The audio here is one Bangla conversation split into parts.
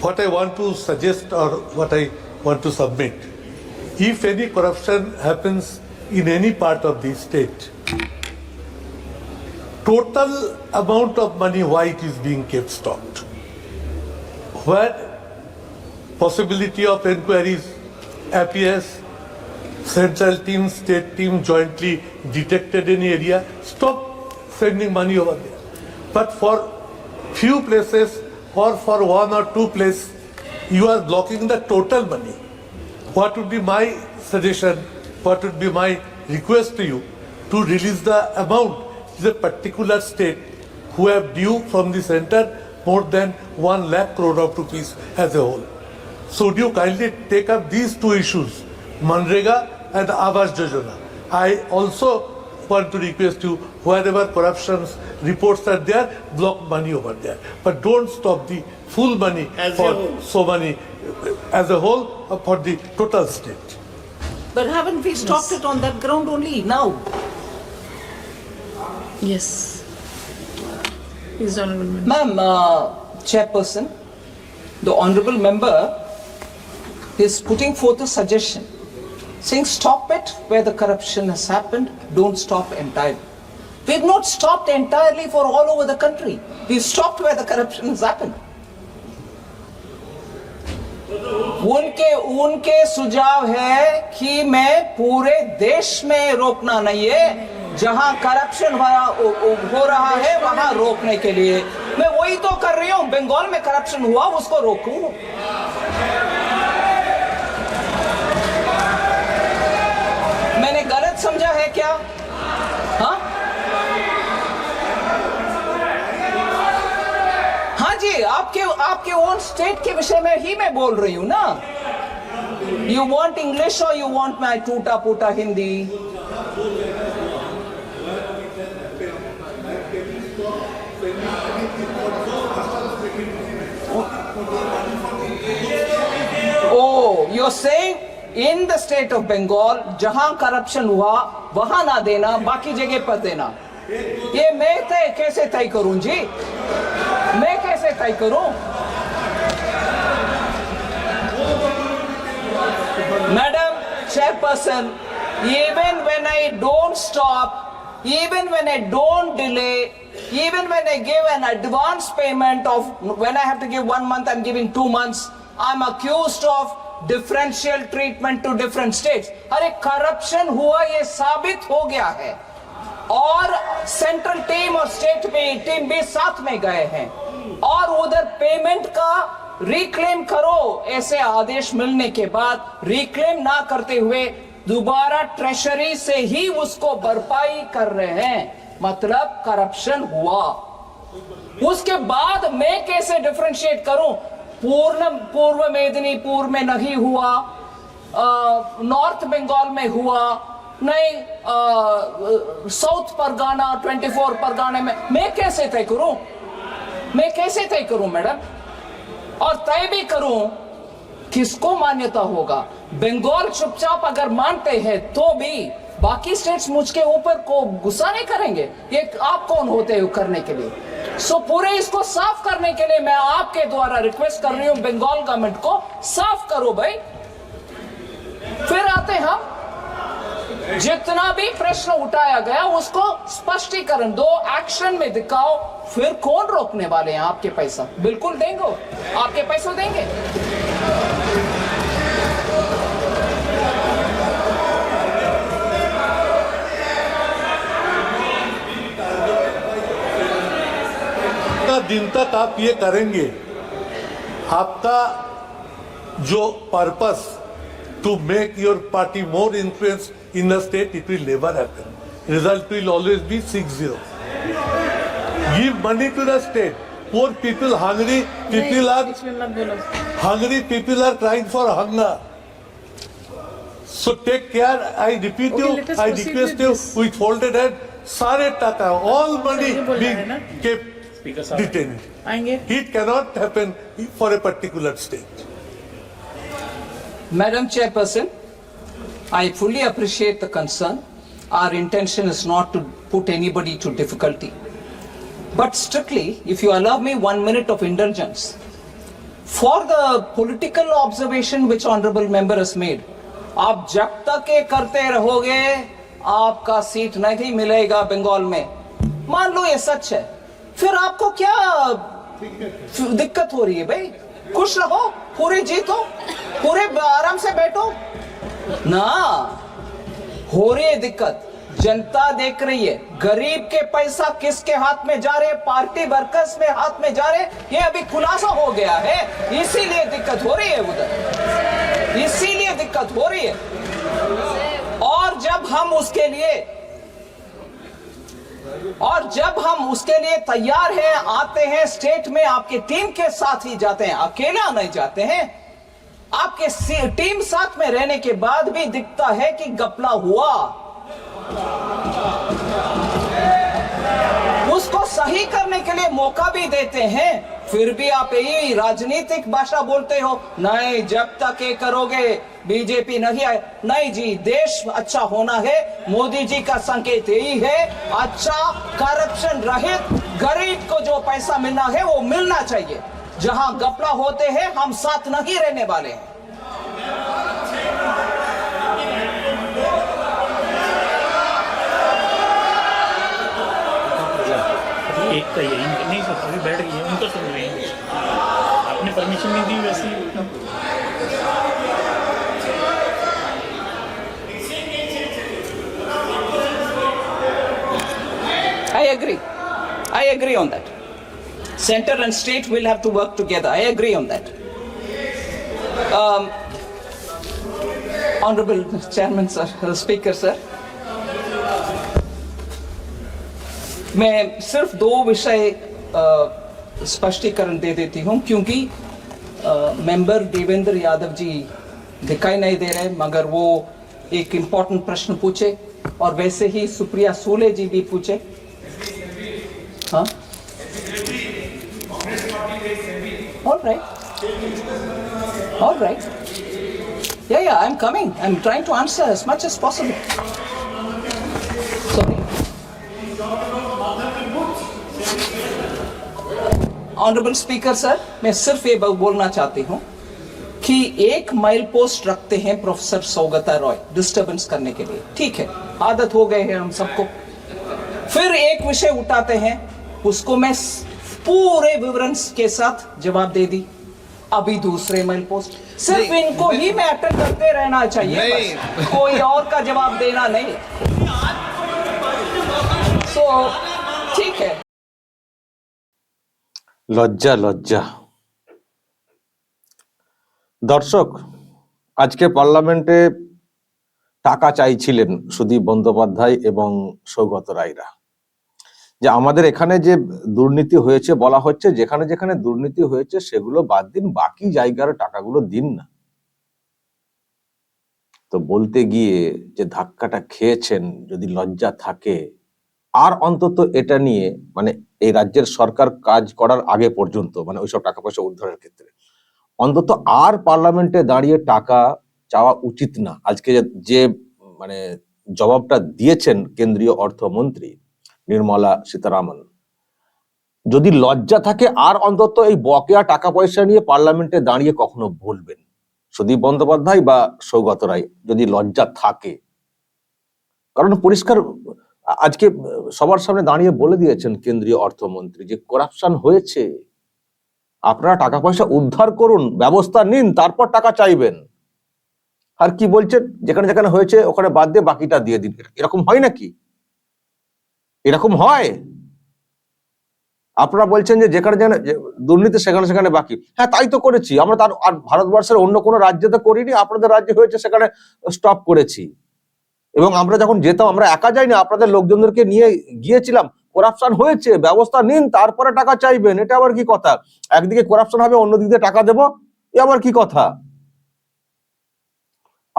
what I want to suggest or what I want to submit, if any corruption happens in any part of the state, total amount of money why it is being kept stopped, where possibility of inquiries appears, central team, state team jointly detected any area, stop sending money over there. But for few places or for one or two places, you are blocking the total money. What would be my suggestion? What would be my request to you to release the amount to the particular state who have due from the center more than one lakh crore of rupees as a whole. So would you kindly take up these two issues, Manrega and Awas Jojana? I also want to request you, wherever corruptions reports are there, block money over there. But don't stop the full money As a for whole. so money uh, as a whole uh, for the total state. But haven't we stopped it on that ground only now? Yes. His honorable member. Ma'am, uh, Chairperson, the honorable member is putting forth a suggestion saying stop it where the corruption has happened, don't stop entirely. We've not stopped entirely for all over the country. We've stopped where the corruption has happened. उनके उनके सुझाव है कि मैं पूरे देश में रोकना नहीं है जहाँ करप्शन हो रहा- हो रहा है वहाँ रोकने के लिए मैं वही तो कर रही हूँ बंगाल में करप्शन हुआ उसको रोकूं है क्या? हाँ? हाँ जी आपके आपके ओन स्टेट के विषय में ही मैं बोल रही हूँ ना। यू वॉन्ट इंग्लिश और यू वॉन्ट माई टूटा फूटा Hindi? Oh, you're saying in the state of Bengal जहाँ करप्शन हुआ वहाँ ना देना बाकी जगह पर देना ये मैं तय कैसे तय करूँ जी मैं कैसे तय करूँ madam chairperson even when I don't stop even when I don't delay even when I give an advance payment of when I have to give one month I am giving two months I am accused of differential treatment to different states. अरे करप्शन हुआ, ये साबित हो गया है। और सेंट्रल टीम और स्टेट में टीम भी साथ में गए हैं। और उधर पेमेंट का रिक्लेम करो, ऐसे आदेश मिलने के बाद रिक्लेम ना करते हुए दोबारा ट्रेशरी से ही उसको भरपाई कर रहे हैं। मतलब करप्शन हुआ। उसके बाद मैं कैसे डिफरेंशिएट करूँ? पूर्ण पूर्व मेदिनीपुर में नहीं हुआ नॉर्थ बंगाल में हुआ, नहीं साउथ परगाना 24 परगाने में। मैं कैसे तय करूँ? मैं कैसे तय करूँ, मैडम? और तय भी करूँ, किसको मान्यता होगा? बंगाल चुपचाप अगर मानते हैं तो भी बाकी स्टेट्स मुझके ऊपर को गुस्सा नहीं करेंगे। ये आप कौन होते हो करने के लिए? सो पूरे इसको साफ़ करने के लिए मैं आपके द्वारा रिक्वेस्ट कर रही हूँ बंगाल गवर्नमेंट को साफ़ करो भाई। फिर आते हम। जितना भी प्रश्न उठाया गया, उसको स्पष्टीकरण दो एक्शन में दिखाओ। फिर कौन रोकने वाले हैं आपके पैसा? बिल्कुल देंगे आपके पैसों देंगे? दिन तक आप ये करेंगे। आपका जो purpose to make your party more influence in the state it will never happen result will always be six zero give money to the state poor people hungry people are hungry people are trying for hunger so take care I repeat you I request you with folded hand सारे टाटा ऑल मनी के madam chairperson I fully appreciate the concern our intention is not to put anybody to difficulty but strictly if you allow me one minute of intelligence for the political observation which honourable member has made आप जब तक ये करते रहोगे आपका सीट नहीं मिलेगा बंगाल में। मान लो ये सच है। फिर आपको क्या दिक्कत हो रही है भाई? खुश रहो पूरे जीतो पूरे आराम से बैठो। ना हो रही है दिक्कत। जनता देख रही है गरीब के पैसा किसके हाथ में जा रहे पार्टी वर्कर्स में हाथ में जा रहे ये अभी खुलासा हो गया है इसीलिए दिक्कत हो रही है उधर। इसीलिए दिक्कत हो रही है। और जब हम उसके लिए और जब हम उसके लिए तैयार हैं, आते हैं स्टेट में आपके टीम के साथ ही जाते हैं, अकेला नहीं जाते हैं, आपके टीम साथ में रहने के बाद भी दिखता है कि गपला हुआ। उसको सही करने के लिए मौका भी देते हैं, फिर भी आप यही राजनीतिक भाषा बोलते हो, नहीं, जब तक ये करोगे बीजेपी नहीं आए। नहीं जी, देश अच्छा होना है। मोदी जी का संकेत यही है। अच्छा करप्शन रहित, गरीब को जो पैसा मिलना है, वो मिलना चाहिए। जहाँ गपला होते हैं, हम साथ नहीं रहने वाले हैं। एक का ही है इनका नहीं अभी बैठ गई है, उनको सुन रहे हैं। आपने परमिशन नहीं दी वैसे ही I agree. I agree on that. Center and state will have to work together. I agree on that. Um, Honorable Chairman, sir, uh, Speaker, sir. मैं सिर्फ़ दो विषय स्पष्टीकरण दे देती हूँ क्योंकि मेंबर देवेंद्र यादव जी दिखाई नहीं दे रहे मगर वो एक इम्पोर्टेंट प्रश्न पूछे और वैसे ही सुप्रिया सोले जी भी पूछे हाँ All right. All right. Yeah, yeah, I'm coming. I'm trying to answer as much as possible. Sorry. Honourable speaker sir मैं सिर्फ़ ये बोलना चाहती हूँ कि एक माइल पोस्ट रखते हैं प्रोफेसर सौगता रॉय डिस्टरबेंस करने के लिए ठीक है आदत हो गए हैं हम सबको फिर एक विषय उठाते हैं उसको मैं स- पूरे विवरण के साथ जवाब दे दी अभी दूसरे माइल पोस्ट सिर्फ नहीं, इनको ही मैं अटेंड करते रहना चाहिए नहीं। बस। कोई और का जवाब देना नहीं सो ठीक है লজ্জা লজ্জা দর্শক আজকে পার্লামেন্টে টাকা চাইছিলেন সুদীপ বন্দ্যোপাধ্যায় এবং সৌগত রায়রা যে আমাদের এখানে যে দুর্নীতি হয়েছে বলা হচ্ছে, যেখানে যেখানে দুর্নীতি হয়েছে সেগুলো বাদ দিন, বাকি জায়গার টাকাগুলো দিন না। তো বলতে গিয়ে যে ধাক্কাটা খেয়েছেন, যদি লজ্জা থাকে, আর অন্তত এটা নিয়ে মানে এই রাজ্যের সরকার কাজ করার আগে পর্যন্ত মানে ওইসব টাকা পয়সা উদ্ধারের ক্ষেত্রে, অন্তত আর পার্লামেন্টে দাঁড়িয়ে টাকা চাওয়া উচিত না। আজকে যে- মানে জবাবটা দিয়েছেন কেন্দ্রীয় অর্থমন্ত্রী নির্মলা সীতারামন। যদি লজ্জা থাকে, আর অন্তত এই বকেয়া টাকা পয়সা নিয়ে পার্লামেন্টে দাঁড়িয়ে কখনো বলবেন? সুদীপ বন্দ্যোপাধ্যায় বা সৌগত রায়, যদি লজ্জা থাকে? কারণ পরিষ্কার, আজকে সবার সামনে দাঁড়িয়ে বলে দিয়েছেন কেন্দ্রীয় অর্থমন্ত্রী যে করাপশন হয়েছে। আপনারা টাকা পয়সা উদ্ধার করুন, ব্যবস্থা নিন, তারপর টাকা চাইবেন। আর কি বলছেন? যেখানে যেখানে হয়েছে, ওখানে বাদ দিয়ে বাকিটা দিয়ে দিন। এরকম হয় নাকি? এরকম হয়? আপনারা বলছেন যে যেখানে যেখানে দুর্নীতি সেখানে সেখানে বাকি। হ্যাঁ তাই তো করেছি। আমরা তার আর ভারতবর্ষের অন্য কোনো রাজ্যে তো করিনি, আপনাদের রাজ্যে হয়েছে সেখানে স্টপ করেছি। এবং আমরা যখন যেতাম, আমরা একা যাইনি, আপনাদের লোকজনদেরকে নিয়ে গিয়েছিলাম। করাপশন হয়েছে, ব্যবস্থা নিন, তারপরে টাকা চাইবেন, এটা আবার কি কথা? একদিকে করাপশন হবে, অন্যদিকে টাকা দেবো, এ আবার কি কথা?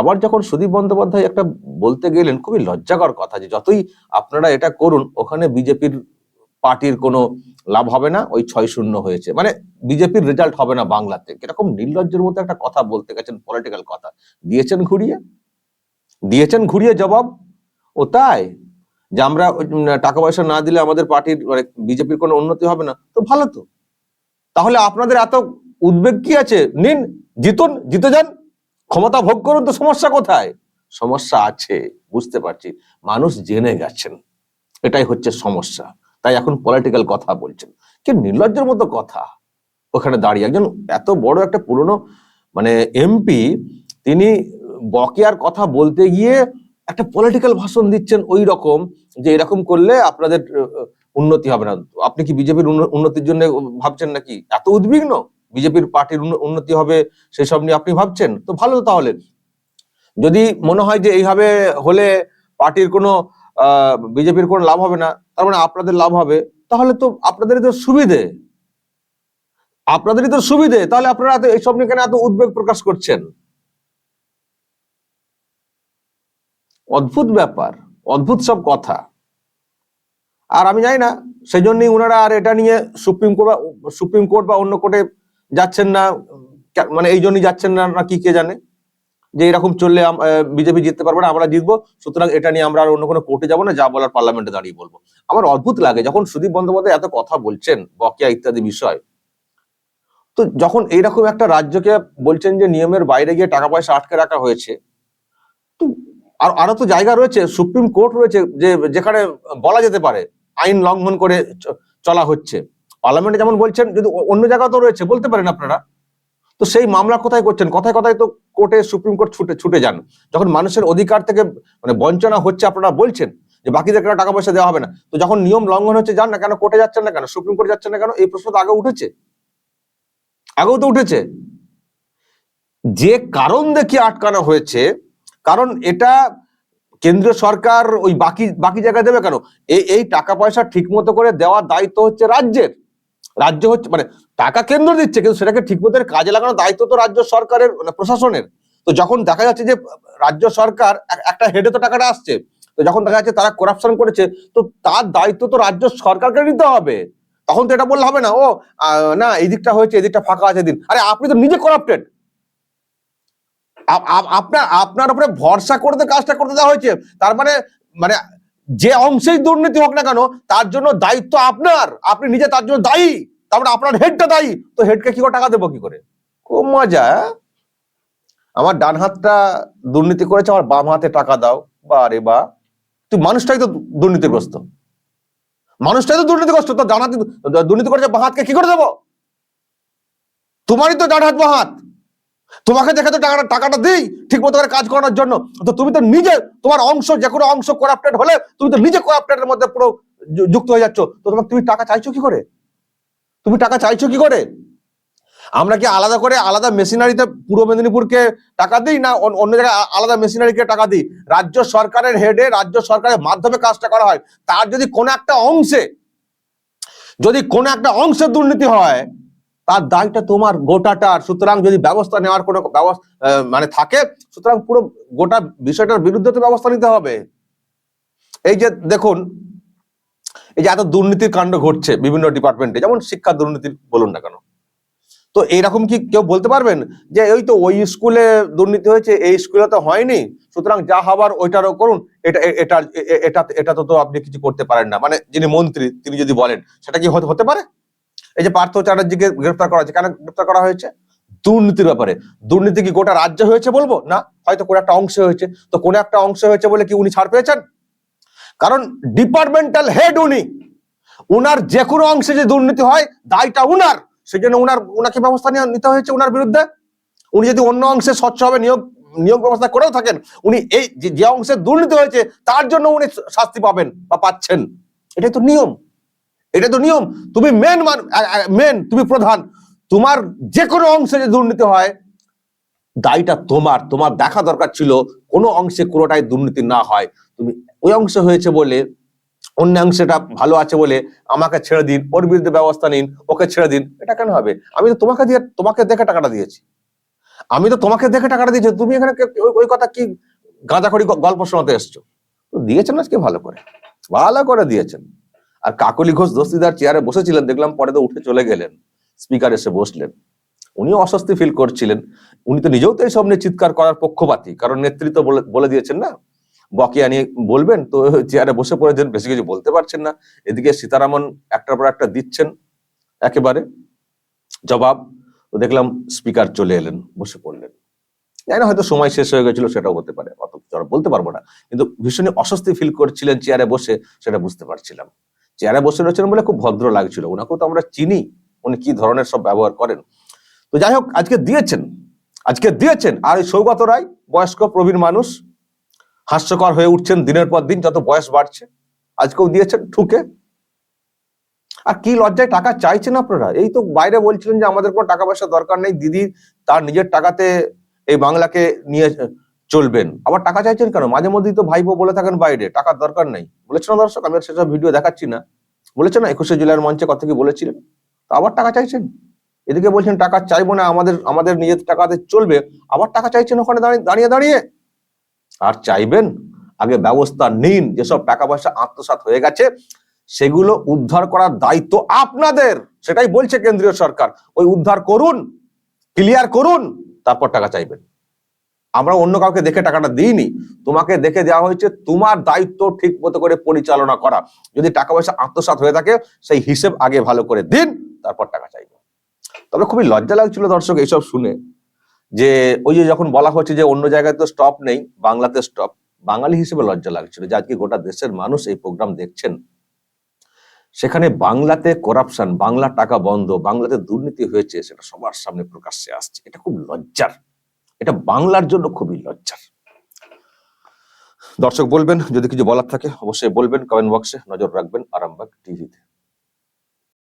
আবার যখন সুদীপ বন্দ্যোপাধ্যায় একটা বলতে গেলেন খুবই লজ্জাকর কথা যে যতই আপনারা এটা করুন, ওখানে বিজেপির পার্টির কোনো লাভ হবে না, ওই ছয় শূন্য হয়েছে। মানে বিজেপির রেজাল্ট হবে না বাংলাতে। এরকম নির্লজ্জের মতো একটা কথা বলতে গেছেন পলিটিক্যাল কথা। দিয়েছেন ঘুরিয়ে? দিয়েছেন ঘুরিয়ে জবাব? ও তাই? যে আমরা টাকা পয়সা না দিলে আমাদের পার্টির মানে বিজেপির কোনো উন্নতি হবে না। তো ভালো তো। তাহলে আপনাদের এত উদ্বেগ কি আছে? নিন, জিতুন, জিতে যান। ক্ষমতা ভোগ করুন তো সমস্যা কোথায়? সমস্যা আছে, বুঝতে পারছি। মানুষ জেনে গেছেন, এটাই হচ্ছে সমস্যা। তাই এখন পলিটিক্যাল কথা বলছেন। কি নির্লজ্জের মতো কথা। ওখানে দাঁড়িয়ে একজন এত বড় একটা পুরনো মানে এমপি তিনি বকেয়ার কথা বলতে গিয়ে একটা পলিটিক্যাল ভাষণ দিচ্ছেন ওই রকম, যে এরকম করলে আপনাদের উন্নতি হবে না। আপনি কি বিজেপির উন্নতির জন্য ভাবছেন নাকি? এত উদ্বিগ্ন? বিজেপির পার্টির উন্নতি হবে সেসব নিয়ে আপনি ভাবছেন? তো ভালো তাহলে। যদি মনে হয় যে এইভাবে হলে পার্টির কোনো বিজেপির কোনো লাভ হবে না, তার মানে আপনাদের লাভ হবে, তাহলে তো আপনাদেরই তো সুবিধে। আপনাদেরই তো সুবিধে, তাহলে আপনারা এইসব নিয়ে কেন এত উদ্বেগ প্রকাশ করছেন? অদ্ভুত ব্যাপার, অদ্ভুত সব কথা। আর আমি জানি না সেই জন্যই ওনারা আর এটা নিয়ে সুপ্রিম কোর্ট বা সুপ্রিম কোর্ট বা অন্য কোর্টে যাচ্ছেন না মানে এই জন্যই যাচ্ছেন না না কি কে জানে? যে এরকম চললে বিজেপি জিততে পারবে না, আমরা জিতবো। সুতরাং এটা নিয়ে আমরা আর অন্য কোনো কোর্টে যাব না, যা বলার পার্লামেন্টে দাঁড়িয়ে বলব। আমার অদ্ভুত লাগে, যখন সুদীপ বন্দ্যোপাধ্যায় এত কথা বলছেন, বকেয়া ইত্যাদি বিষয়, তো যখন এইরকম একটা রাজ্যকে বলছেন যে নিয়মের বাইরে গিয়ে টাকা পয়সা আটকে রাখা হয়েছে, তো আর, আরও তো জায়গা রয়েছে, সুপ্রিম কোর্ট রয়েছে, যে, যেখানে বলা যেতে পারে, আইন লঙ্ঘন করে চলা হচ্ছে। পার্লামেন্টে যেমন বলছেন, যদি অন্য জায়গা তো রয়েছে, বলতে পারেন আপনারা। তো সেই মামলা কোথায় করছেন? কথায় কথায় তো কোর্টে, সুপ্রিম কোর্ট ছুটে ছুটে যান। যখন মানুষের অধিকার থেকে মানে বঞ্চনা হচ্ছে, আপনারা বলছেন যে বাকিদের কেন টাকা পয়সা দেওয়া হবে না? তো যখন নিয়ম লঙ্ঘন হচ্ছে, যান না কেন, কোর্টে যাচ্ছেন না কেন, সুপ্রিম কোর্টে যাচ্ছেন না কেন, এই প্রশ্ন তো আগে উঠেছে। আগেও তো উঠেছে। যে কারণ দেখিয়ে আটকানো হয়েছে, কারণ এটা কেন্দ্রীয় সরকার ওই বাকি বাকি জায়গায় দেবে কেন? এই টাকা পয়সা ঠিক মতো করে দেওয়ার দায়িত্ব হচ্ছে রাজ্যের। রাজ্য হচ্ছে মানে টাকা কেন্দ্র দিচ্ছে, কিন্তু সেটাকে ঠিক মতো কাজে লাগানোর দায়িত্ব তো রাজ্য সরকারের মানে প্রশাসনের। তো যখন দেখা যাচ্ছে যে রাজ্য সরকার একটা হেডে তো টাকাটা আসছে, তো যখন দেখা যাচ্ছে তারা করাপশন করেছে, তো তার দায়িত্ব তো রাজ্য সরকারকে নিতে হবে। তখন তো এটা বললে হবে না, ও না এই দিকটা হয়েছে এই দিকটা ফাঁকা আছে দিন। আরে আপনি তো নিজে করাপ্টেড আপনার আপনার উপরে ভরসা করতে, কাজটা করতে দেওয়া হয়েছে। তার মানে মানে যে অংশেই দুর্নীতি হোক না কেন, তার জন্য দায়িত্ব আপনার। আপনি নিজে তার জন্য দায়ী। তারপরে আপনার হেডটা দায়ী। তো হেডকে কি করে টাকা দেবো কি করে? খুব মজা? আমার ডান হাতটা দুর্নীতি করেছে, আমার বাম হাতে টাকা দাও। বা রে বা। তুই মানুষটাই তো দুর্নীতিগ্রস্ত। মানুষটাই তো দুর্নীতিগ্রস্ত। তো ডান হাতে দুর্নীতি করেছে, বাঁ হাতকে কি করে দেবো? তোমারই তো ডান হাত, বাঁ হাত। তোমাকে দেখে তো টাকাটা টাকাটা দিই ঠিক মতো করে কাজ করানোর জন্য। তো তুমি তো নিজে তোমার অংশ, যে কোনো অংশ করাপ্টেড হলে তুমি তো নিজে করাপ্টেড এর মধ্যে পুরো যুক্ত হয়ে যাচ্ছ। তো তোমাকে তুমি টাকা চাইছো কি করে? তুমি টাকা চাইছো কি করে? আমরা কি আলাদা করে আলাদা মেশিনারিতে পূর্ব মেদিনীপুরকে টাকা দিই না অন- অন্য জায়গায় আলাদা মেশিনারিকে টাকা দিই? রাজ্য সরকারের হেডে রাজ্য সরকারের মাধ্যমে কাজটা করা হয়। তার যদি কোনো একটা অংশে যদি কোনো একটা অংশে দুর্নীতি হয় তার দায়টা তোমার গোটাটার সুতরাং যদি ব্যবস্থা নেওয়ার কোনো মানে থাকে, সুতরাং পুরো গোটা বিষয়টার বিরুদ্ধে তো ব্যবস্থা নিতে হবে। এই যে দেখুন, এই যে এত দুর্নীতির কাণ্ড ঘটছে বিভিন্ন ডিপার্টমেন্টে যেমন শিক্ষা দুর্নীতির বলুন না কেন। তো এইরকম কি কেউ বলতে পারবেন যে ওই তো ওই স্কুলে দুর্নীতি হয়েছে, এই স্কুলে তো হয়নি, সুতরাং যা হবার ওইটারও করুন, এটা এটা এটা এটা তো আপনি কিছু করতে পারেন না। মানে যিনি মন্ত্রী, তিনি যদি বলেন, সেটা কি হতে পারে? এই যে পার্থ চ্যাটার্জিকে গ্রেফতার করা হয়েছে, কেন গ্রেফতার করা হয়েছে? দুর্নীতির ব্যাপারে। দুর্নীতি কি গোটা রাজ্য হয়েছে বলব? না, হয়তো কোনো একটা অংশ হয়েছে। তো কোনো একটা অংশ হয়েছে বলে কি উনি ছাড় পেয়েছেন? কারণ ডিপার্টমেন্টাল হেড উনি, উনার যে কোনো অংশে যে দুর্নীতি হয়, দায়টা উনার। সেই জন্য উনার, উনাকে ব্যবস্থা নিতে হয়েছে উনার বিরুদ্ধে। উনি যদি অন্য অংশে স্বচ্ছভাবে নিয়োগ নিয়োগ ব্যবস্থা করেও থাকেন, উনি এই যে অংশে দুর্নীতি হয়েছে, তার জন্য উনি শাস্তি পাবেন বা পাচ্ছেন। এটাই তো নিয়ম। এটা তো নিয়ম। তুমি মেন মেন তুমি প্রধান। তোমার যে কোনো অংশে যে দুর্নীতি হয় দায়টা তোমার। তোমার দেখা দরকার ছিল, কোনো অংশে কোনোটাই দুর্নীতি না হয়। তুমি ওই অংশে হয়েছে বলে, অন্য অংশটা ভালো আছে বলে আমাকে ছেড়ে দিন, ওর বিরুদ্ধে ব্যবস্থা নিন, ওকে ছেড়ে দিন, এটা কেন হবে? আমি তো তোমাকে দিয়ে তোমাকে দেখে টাকাটা দিয়েছি। আমি তো তোমাকে দেখে টাকাটা দিয়েছি, তুমি এখানে ওই- কথা কি গাঁজাখড়ি গ- গল্প শোনাতে এসছো? দিয়েছেন আজকে ভালো করে। ভালো করে দিয়েছেন। আর কাকলি ঘোষ দস্তিদার চেয়ারে বসেছিলেন, দেখলাম পরে তো উঠে চলে গেলেন স্পিকার এসে বসলেন। উনিও অস্বস্তি ফিল করছিলেন। উনি তো নিজেও তো এইসব নিয়ে চিৎকার করার পক্ষপাতী, কারণ নেতৃত্ব বলে দিয়েছেন না? বকেয়া নিয়ে বলবেন, তো চেয়ারে বসে পড়েছেন, বেশি কিছু বলতে পারছেন না। এদিকে সীতারামন একটার পর একটা দিচ্ছেন, একেবারে। জবাব, দেখলাম স্পিকার চলে এলেন, বসে পড়লেন। জানি না, হয়তো সময় শেষ হয়ে গেছিল, সেটাও হতে পারে, অত বলতে পারব না। কিন্তু ভীষণই অস্বস্তি ফিল করছিলেন, চেয়ারে বসে, সেটা বুঝতে পারছিলাম। চেয়ারে বসে রয়েছেন বলে খুব ভদ্র লাগছিল। ওনাকেও তো আমরা চিনি, উনি কি ধরনের সব ব্যবহার করেন। তো যাই হোক, আজকে দিয়েছেন আজকে দিয়েছেন। আর ওই সৌগত রায়, বয়স্ক প্রবীণ মানুষ, হাস্যকর হয়ে উঠছেন দিনের পর দিন, যত বয়স বাড়ছে, আজকেও দিয়েছেন, ঠুকে। আর কি লজ্জায় টাকা চাইছেন আপনারা? এই তো বাইরে বলছিলেন যে আমাদের কোনো টাকা পয়সা দরকার নেই, দিদি তার নিজের টাকাতে এই বাংলাকে নিয়ে চলবেন। আবার টাকা চাইছেন কেন? মাঝে মধ্যেই তো ভাইপো বলে থাকেন বাইরে টাকার দরকার নেই। বলেছেন না দর্শক? আমি আর সেসব ভিডিও দেখাচ্ছি না। বলেছেন না, একুশে জুলাইয়ের মঞ্চে কথা কি বলেছিলেন? তো আবার টাকা চাইছেন? এদিকে বলছেন, টাকা চাইব না, আমাদের আমাদের নিজের টাকাতে চলবে। আবার টাকা চাইছেন ওখানে দাঁড়িয়ে দাঁড়িয়ে? আর চাইবেন? আগে ব্যবস্থা নিন। যেসব টাকা পয়সা আত্মসাৎ হয়ে গেছে, সেগুলো উদ্ধার করার দায়িত্ব আপনাদের। সেটাই বলছে কেন্দ্রীয় সরকার। ওই উদ্ধার করুন, ক্লিয়ার করুন, তারপর টাকা চাইবেন। আমরা অন্য কাউকে দেখে টাকাটা দিইনি। তোমাকে দেখে দেওয়া হয়েছে তোমার দায়িত্ব ঠিক মতো করে পরিচালনা করা। যদি টাকা পয়সা আত্মসাৎ হয়ে থাকে, সেই হিসেব আগে ভালো করে দিন, তারপর টাকা চাইবে। তবে খুবই লজ্জা লাগছিল দর্শক এইসব শুনে যে ওই যে যখন বলা হচ্ছে যে অন্য জায়গায় তো স্টপ নেই, বাংলাতে স্টপ বাঙালি হিসেবে লজ্জা লাগছিল যে আজকে গোটা দেশের মানুষ এই প্রোগ্রাম দেখছেন। সেখানে বাংলাতে করাপশন বাংলা টাকা বন্ধ, বাংলাতে দুর্নীতি হয়েছে, সেটা সবার সামনে প্রকাশ্যে আসছে। এটা খুব লজ্জার। এটা বাংলার জন্য খুবই লজ্জার। দর্শক বলবেন, যদি কিছু বলার থাকে, অবশ্যই বলবেন কমেন্ট বক্সে নজর রাখবেন, আরামবাগ টিভিতে